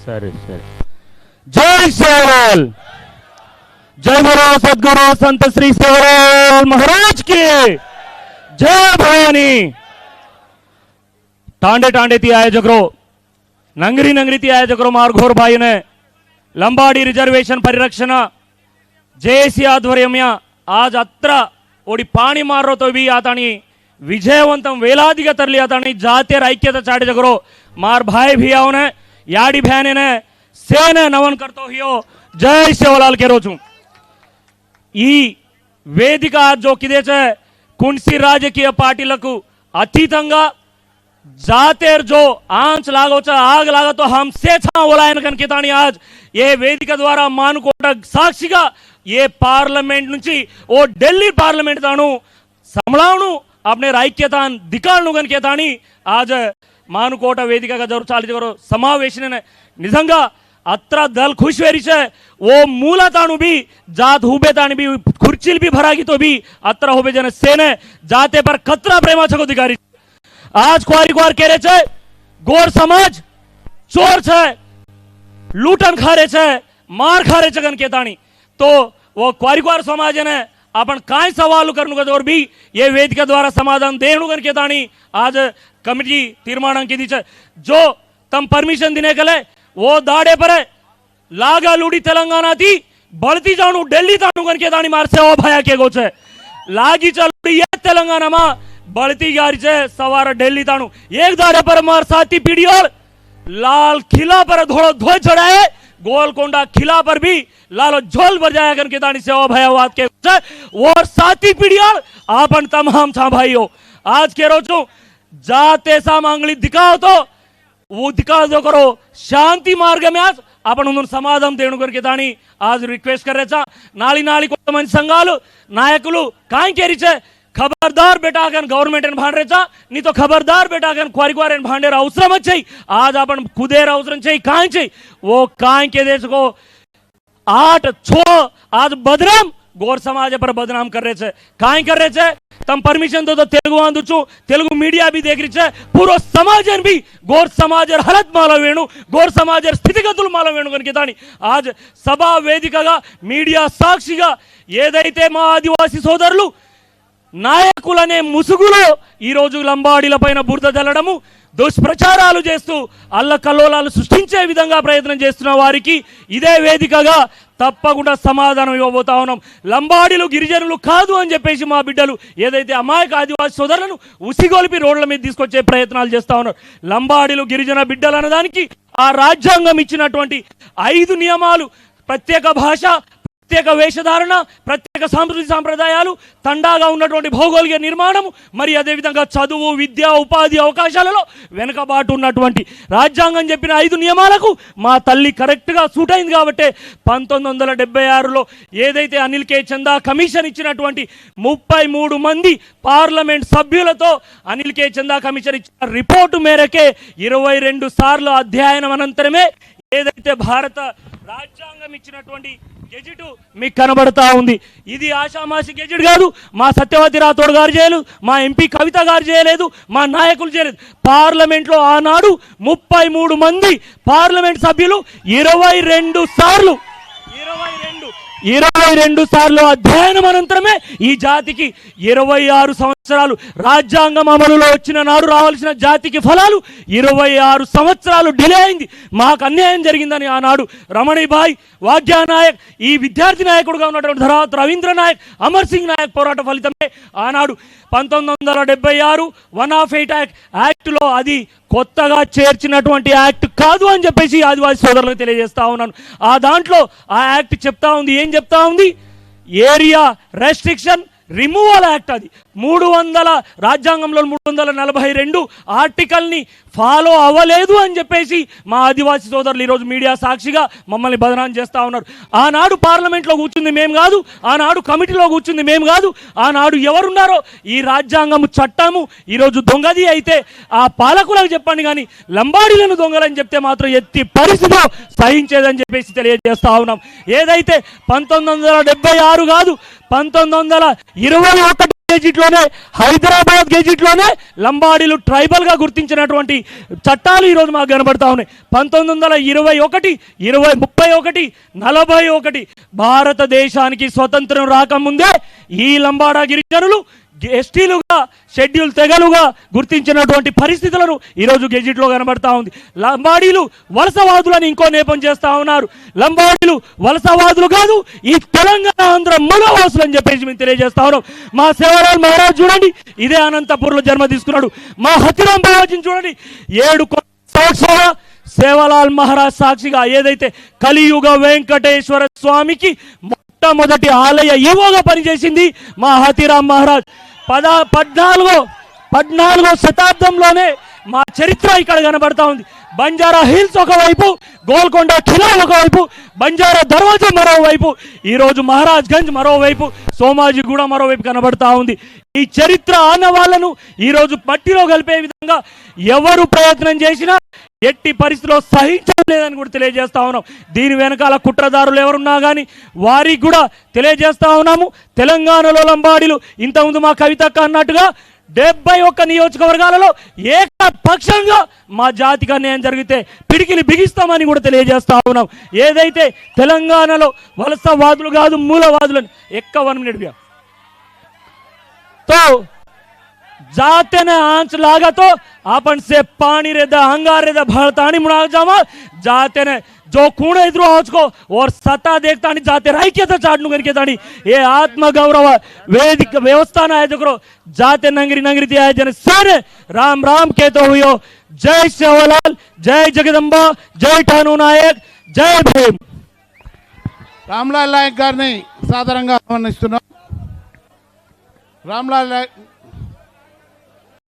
సరే సరే జై సేవల్ జై బలో సద్గురు సంత శ్రీ సేవరాల్ మహారాజ్ కి జై భవాని ટાંડે ટાંડેથી આયોજકરો નંગરી નંગરીથી આયોજકરો માર્ગોર ભાઈને ಲಂಬಾಡಿ ರಿಸರ್ವೇಶನ್ ಪರಿರಕ್ಷಣ ಜೆಎಸಿ ಆಧ್ವರ್ಯಮ್ಯ ಆಜ್ ಅತ್ರ ಒಡಿ ಪಾಣಿ ಮಾರೋ ತೊಬಿ ಆತಾಣಿ ವಿಜಯವಂತಂ ವೇಲಾದಿಗೆ ತರಲಿ ಆತಾಣಿ ಜಾತಿಯರ ಐಕ್ಯತೆ ಚಾಡಿಜಗರು ಮಾರ್ ಭಾಯ್ ಭಿ ಅವನೇ याडी भैने ने सेने नवन करतो हियो। जय सेवालाल के रोजू ई वेदिका जो किदे छे कुंसी राजकीय पार्टी लकु अतीतंगा जातेर जो आँच लागो छ, आग लागो तो हम से छा बोलायन कन कितानी आज। ये वेदिका द्वारा मानकोट साक्षीगा ये पार्लियामेंट नुची, ओ दिल्ली पार्लियामेंट दानु समलावनु अपने राज्यतान दिकानुगन केतानी आज మానుకోట వేదికగా జరుచాలి జగరు సమావేశన నిజంగా अत्र दल खुश वेरी छे वो मूला ताणु भी जात हुबे ताणी भी खुर्चील भी भरागी तो भी अत्र हुबे जन सेने जाते पर खतरा प्रेमा छको दिकारी आज क्वारी क्वार केरे छे गोर समाज चोर छे लूटन खारे छे मार खारे छे गन केताणी तो वो क्वारी क्वार समाज ने आपण काय सवाल करू नका और भी ये वेदिका द्वारा समाधान देणू कर केताणी आज कमिटी तीर्मान अंकित जो तम परमिशन देने के लिए वो दाड़े पर है लागा लूड़ी तेलंगाना थी बढ़ती जाणू दिल्ली ताणू कर केताणी मार से ओ भाया के गोचे लागी चलूड़ी ये तेलंगाना मा बढ़ती गारी छे सवार दिल्ली ताणू एक दाड़े पर मार साथी पीढ़ी और लाल किला पर धोड़ो धोए चढ़ाए गोलकोंडा खिला पर भी लालो झोल बजाया करके दानी सेवा भयावाद के छे। और साथी पीढ़ियाळ आपन तमाम था भाइयों आज के रोचो जाते सा मांगली दिखाओ तो वो दिखा जो करो शांती मार्ग में आज आपण म्हणून समाधान देणु करके దాని आज రిక్వెస్ట్ కర్రేచా నాళి నాళి కొంతమంది సంఘాలు నాయకులు खबरदार बेटा अगन गवर्नमेंट आणि भांडरेचा नी तो खबरदार बेटा अगन क्वारिक्वार आणि भांडेर अवसरमच छै आज आपण खुदेर अवसरम छै काय छै वो काय के देश को आठ छो आज बदनाम గోర్ సమాజ పర్ బదనాం కర్రే చే కాయ కర్రే చే తమ పర్మిషన్ దో తో తెలుగు అందుచు తెలుగు మీడియా బి దేఖరి చే పూరో సమాజన్ బి గోర్ సమాజర్ హలత్ మాల వేణు గోర్ సమాజర్ స్థితిగతులు మాల వేణు కనుక దాని ఆజ్ సభా వేదికగా మీడియా సాక్షిగా ఏదైతే మా ఆదివాసీ సోదరులు నాయకులనే ముసుగులో ఈరోజు లంబాడీల పైన బురద జల్లడము దుష్ప్రచారాలు చేస్తూ అల్లకల్లోలాలు సృష్టించే విధంగా ప్రయత్నం చేస్తున్న వారికి ఇదే వేదికగా తప్పకుండా సమాధానం ఇవ్వబోతా ఉన్నాం. లంబాడీలు గిరిజనులు కాదు అని చెప్పేసి మా బిడ్డలు ఏదైతే అమాయక ఆదివాసి సోదరులను ఉసిగొలిపి రోడ్ల మీద తీసుకొచ్చే ప్రయత్నాలు చేస్తా ఉన్నారు. లంబాడీలు గిరిజన బిడ్డలు అన్నదానికి ఆ రాజ్యాంగం ఇచ్చినటువంటి ఐదు నియమాలు ప్రత్యేక భాష ప్రత్యేక వేషధారణ ప్రత్యేక సాంస్కృతిక సాంప్రదాయాలు తండాగా ఉన్నటువంటి భౌగోళిక నిర్మాణము మరి అదేవిధంగా చదువు విద్య ఉపాధి అవకాశాలలో వెనుకబాటు ఉన్నటువంటి రాజ్యాంగం చెప్పిన ఐదు నియమాలకు మా తల్లి కరెక్ట్గా సూట్ అయింది కాబట్టి పంతొమ్మిది వందల డెబ్బై ఆరులో ఏదైతే అనిల్ కే. చందా కమిషన్ ఇచ్చినటువంటి ముప్పై మూడు మంది పార్లమెంట్ సభ్యులతో అనిల్ కే. చందా కమిషన్ ఇచ్చిన రిపోర్టు మేరకే ఇరవై రెండు సార్లు అధ్యయనం అనంతరమే ఏదైతే భారత రాజ్యాంగం ఇచ్చినటువంటి గెజిట్ మీకు కనబడతా ఉంది. ఇది ఆషామాషి గెజిట్ కాదు మా సత్యవతి రాథోడ్ గారు చేయలేదు మా ఎంపీ కవిత గారు చేయలేదు మా నాయకులు చేయలేదు. పార్లమెంట్లో ఆనాడు ముప్పై మూడు మంది పార్లమెంట్ సభ్యులు ఇరవై రెండు సార్లు ఇరవై రెండు. ఇరవై రెండు సార్లు అధ్యయనం అనంతరమే ఈ జాతికి ఇరవై ఆరు సంవత్సరాలు రాజ్యాంగం అమలులో వచ్చిన నాడు రావాల్సిన జాతికి ఫలాలు ఇరవై ఆరు సంవత్సరాలు డిలే అయింది. మాకు అన్యాయం జరిగిందని ఆనాడు రమణిభాయ్ వాగ్గానాయక్ ఈ విద్యార్థి నాయకుడుగా ఉన్నటువంటి తర్వాత రవీంద్ర నాయక్ అమర్ సింగ్ నాయక్ పోరాట ఫలితమే ఆనాడు పంతొమ్మిది వందల డెబ్బై ఆరు వన్ ఆఫ్ ఎయిట్ యాక్ట్ యాక్ట్లో అది కొత్తగా చేర్చినటువంటి యాక్ట్ కాదు అని చెప్పేసి ఆదివాసీ సోదరులకు తెలియజేస్తా ఉన్నాను. ఆ దాంట్లో ఆ యాక్ట్ చెప్తా ఉంది. ఏం చెప్తా ఉంది? ఏరియా రెస్ట్రిక్షన్ రిమూవల్ యాక్ట్ అది. మూడు వందల రాజ్యాంగంలో మూడు వందల నలభై రెండు ఆర్టికల్ని ఫాలో అవ్వలేదు అని చెప్పేసి మా ఆదివాసీ సోదరులు ఈరోజు మీడియా సాక్షిగా మమ్మల్ని బదనాం చేస్తా ఉన్నారు. ఆనాడు పార్లమెంట్లో కూర్చుంది మేము కాదు ఆనాడు కమిటీలో కూర్చుంది మేము కాదు ఆనాడు ఎవరున్నారో ఈ రాజ్యాంగము చట్టము ఈరోజు దొంగది అయితే ఆ పాలకులకు చెప్పండి కానీ లంబాడీలను దొంగలని చెప్తే మాత్రం ఎత్తి పరిస్థితిలో సహించేదని చెప్పేసి తెలియజేస్తూ ఉన్నాం. ఏదైతే పంతొమ్మిది వందల డెబ్బై ఆరు కాదు పంతొమ్మిది వందల ఇరవై ఒకటి గెజిట్లోనే హైదరాబాద్ గెజిట్లోనే లంబాడీలు ట్రైబల్గా గుర్తించినటువంటి చట్టాలు ఈరోజు మాకు కనబడతా ఉన్నాయి. పంతొమ్మిది వందల ఇరవై ఒకటి ఇరవై ముప్పై ఒకటి నలభై ఒకటి. భారతదేశానికి స్వతంత్రం రాకముందే ఈ లంబాడా గిరిజనులు ఎస్టీలుగా షెడ్యూల్ తెగలుగా గుర్తించినటువంటి పరిస్థితులను ఈరోజు గెజిట్లో కనబడతా ఉంది. లంబాడీలు వలసవాదులని ఇంకో నేపం చేస్తా ఉన్నారు. లంబాడీలు వలసవాదులు కాదు ఈ తెలంగాణ ఆంధ్ర మూలవాసులు అని చెప్పేసి మేము తెలియజేస్తా ఉన్నాం. మా సేవరాల్ మహారాజ్ చూడండి ఇదే అనంతపూర్లో జన్మ తీసుకున్నాడు. మా హతిరాం బాలాజీని చూడండి ఏడు సంవత్సరాల సేవలాల్ మహారాజ్ సాక్షిగా ఏదైతే కలియుగ వెంకటేశ్వర స్వామికి మొట్టమొదటి ఆలయ ఈవోగా పనిచేసింది మా హతిరాం మహారాజ్. పద పద్నాలుగో పద్నాలుగో శతాబ్దంలోనే మా చరిత్ర ఇక్కడ కనబడతా ఉంది. బంజారా హిల్స్ ఒకవైపు గోల్కొండ ఖిలా ఒకవైపు బంజారా దర్వాజా మరోవైపు ఈరోజు మహారాజ్ గంజ్ మరోవైపు సోమాజీ మరోవైపు కనబడతా ఉంది. ఈ చరిత్ర ఆనవాళ్ళను ఈరోజు పట్టిలో కలిపే విధంగా ఎవరు ప్రయత్నం చేసినా ఎట్టి పరిస్థితిలో సహించలేదని కూడా తెలియజేస్తా ఉన్నాం. దీని వెనకాల కుట్రదారులు ఎవరున్నా కానీ వారికి కూడా తెలియజేస్తా ఉన్నాము. తెలంగాణలో లంబాడీలు ఇంతకుముందు మా కవితక్క అన్నట్టుగా డెబ్బై ఒక్క నియోజకవర్గాలలో ఏకపక్షంగా మా జాతికి అన్యాయం జరిగితే పిడికిలి బిగిస్తామని కూడా తెలియజేస్తా ఉన్నాం. ఏదైతే తెలంగాణలో వలసవాదులు కాదు మూలవాదులు ఎక్క వన్ మినిట్ భయ్యా. तो जाते ने आंच लागा तो अपन से पानी रे दा अंगार रे दा भरतानी मुड़ा जामा जाते ने जो कूण इधर आंच को और सत्ता देखता नहीं जाते राई के तो चाटनु करके तानी ये आत्म गौरव वेदिक व्यवस्था ना है जो जाते नंगरी नंगरी दिया है जन सर राम राम के तो हुयो जय सेवालाल जय जगदम्बा जय ठानू नायक जय भीम రామ్లాల్ నాయక్ గారిని సాధారణంగా ఆహ్వానిస్తున్నాం రామ్లాల్ నాయక్